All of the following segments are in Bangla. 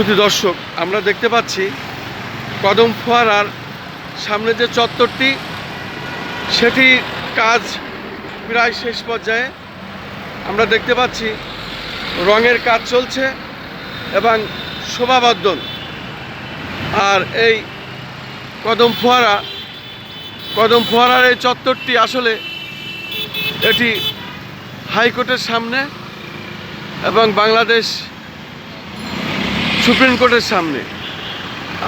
শুধু দর্শক, আমরা দেখতে পাচ্ছি কদম ফোয়ারার সামনে যে চত্বরটি, সেটি কাজ প্রায় শেষ পর্যায়ে। আমরা দেখতে পাচ্ছি রঙের কাজ চলছে এবং শোভাবর্ধন। আর এই কদম ফোয়ারা, কদম ফোয়ারার এই চত্বরটি আসলে এটি হাইকোর্টের সামনে এবং বাংলাদেশ সুপ্রিম কোর্টের সামনে।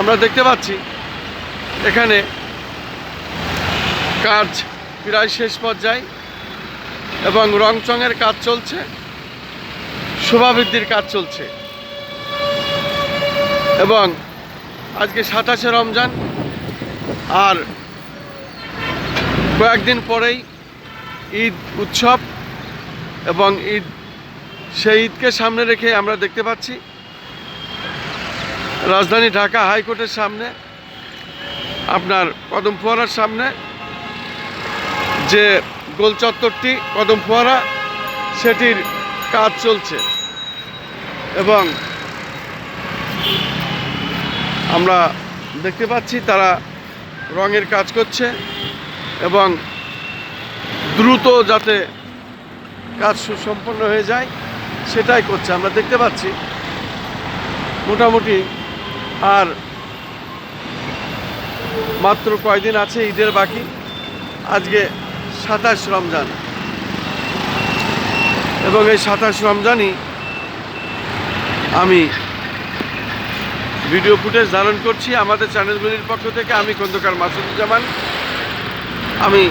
আমরা দেখতে পাচ্ছি, এখানে কাজ প্রায় শেষ পর্যায়ে এবং রংচঙের কাজ চলছে শোভাবৃদ্ধির কাজ চলছে। এবং আজকে সাতাশে রমজান, আর কয়েকদিন পরেই ঈদ উৎসব এবং ঈদ, সেই ঈদকে সামনে রেখে আমরা দেখতে পাচ্ছি রাজধানী ঢাকা হাইকোর্টের সামনে, আপনার কদম ফোয়ারার সামনে, যে গোল চত্বরটি কদম ফোয়ারা, সেটির কাজ চলছে। এবং আমরা দেখতে পাচ্ছি তারা রঙের কাজ করছে এবং দ্রুত যাতে কাজ সুসম্পন্ন হয়ে যায়, সেটাই করছে। আমরা দেখতে পাচ্ছি মোটামুটি আর মাত্র কয়দিন আছে ঈদের বাকি? আজকে সাতাশ রমজান। এবং এই সাতাশ রমজানই আমি ভিডিও ফুটেজ ধারণ করছি। আমাদের চ্যানেলগুলির পক্ষ থেকে আমি খন্দকার মাসুদুজ্জামান। আমি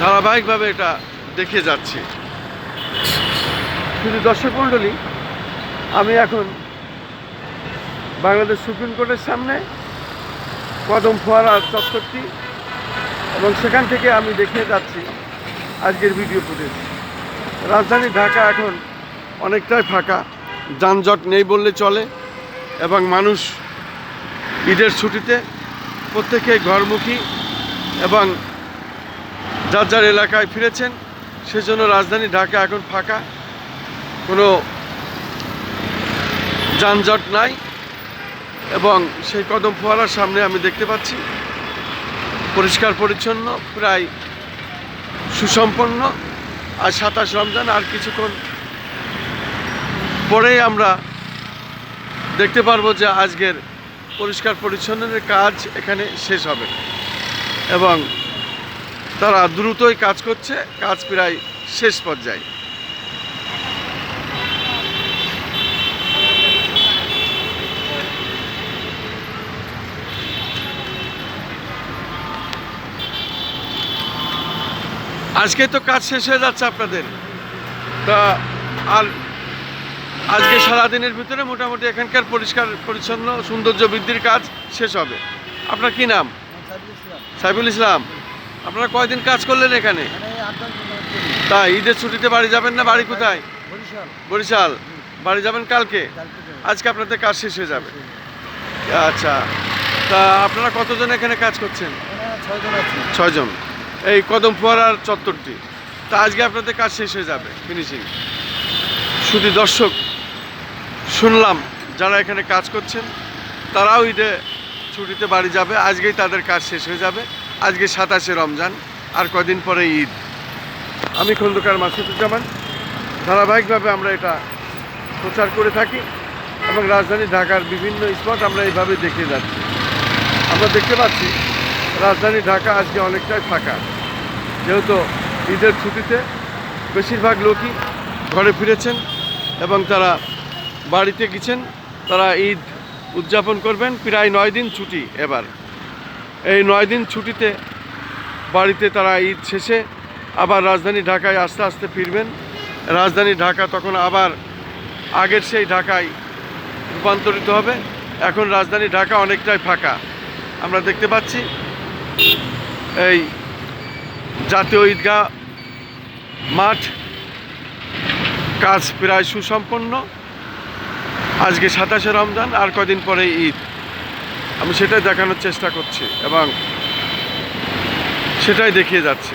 ধারাবাহিকভাবে এটা দেখে যাচ্ছি। শুধু দর্শক মণ্ডলী, আমি এখন বাংলাদেশ সুপ্রিম কোর্টের সামনে কদম ফোয়ারা চত্বরটি এবং সেখান থেকে আমি দেখে যাচ্ছি আজকের ভিডিও ফুটেজ। রাজধানী ঢাকা এখন অনেকটাই ফাঁকা, যানজট নেই বললে চলে এবং মানুষ ঈদের ছুটিতে প্রত্যেকে ঘরমুখী এবং যার যার এলাকায় ফিরেছেন, সেজন্য রাজধানী ঢাকা এখন ফাঁকা। কোনো যানজট নাই। এবং সেই কদম ফোয়ারার সামনে আমি দেখতে পাচ্ছি। পরিষ্কার, পরিচ্ছন্ন, প্রায় সুসম্পন্ন। আর সাতাশ রমজান আর কিছুক্ষণ পরেই আমরা দেখতে পারব যে আজকের পরিষ্কার, পরিচ্ছন্নের কাজ এখানে শেষ হবে এবং তারা দ্রুতই কাজ করছে, কাজ প্রায় শেষ পর্যায়ে। আজকে তো কাজ শেষ হয়ে যাচ্ছে আপনাদের। তা আর আজকে সারাদিনের ভিতরে মোটামুটি এখানকার পরিষ্কার পরিচ্ছন্ন সৌন্দর্য বৃদ্ধির কাজ শেষ হবে। আপনার কি নাম? সাইফুল ইসলাম। আপনারা কয়দিন কাজ করলেন এখানে? তাই ঈদের ছুটিতে বাড়ি যাবেন না? বাড়ি কোথায়? বরিশাল। বাড়ি যাবেন কালকে? আজকে আপনাদের কাজ শেষ হয়ে যাবে। আচ্ছা। তা আপনারা কতজন এখানে কাজ করছেন? ছয়জন। এই কদম ফোয়ারার চত্বরটি। তা আজকে আপনাদের কাজ শেষ হয়ে যাবে ফিনিশিং শুধু দর্শক, শুনলাম যারা এখানে কাজ করছেন, তারাও ঈদে ছুটিতে বাড়ি যাবে। আজকেই তাদের কাজ শেষ হয়ে যাবে। আজকে সাতাশে রমজান, আর কদিন পরে ঈদ। আমি খন্দকার মাসুদুজ্জামান। ধারাবাহিকভাবে আমরা এটা প্রচার করে থাকি এবং রাজধানী ঢাকার বিভিন্ন স্পট আমরা এইভাবে দেখে যাচ্ছি। আমরা দেখতে পাচ্ছি রাজধানী ঢাকা আজকে অনেকটাই ফাঁকা। যেহেতু ঈদের ছুটিতে বেশিরভাগ লোকই ঘরে ফিরেছেন এবং তারা বাড়িতে গেছেন, তারা ঈদ উদযাপন করবেন। প্রায় নয় দিন ছুটি এবার। এই নয় দিন ছুটিতে বাড়িতে তারা ঈদ শেষে আবার রাজধানী ঢাকায় আস্তে আস্তে ফিরবেন। রাজধানী ঢাকা তখন আবার আগের সেই ঢাকায় রূপান্তরিত হবে। এখন রাজধানী ঢাকা অনেকটাই ফাঁকা। আমরা দেখতে পাচ্ছি, এই জাতীয় ঈদগাহ মাঠ কাজ প্রায় সুসম্পন্ন। আজকে সাতাশে রমজান, আর কদিন পরে ঈদ। আমি সেটাই দেখানোর চেষ্টা করছি এবং সেটাই দেখিয়ে যাচ্ছি।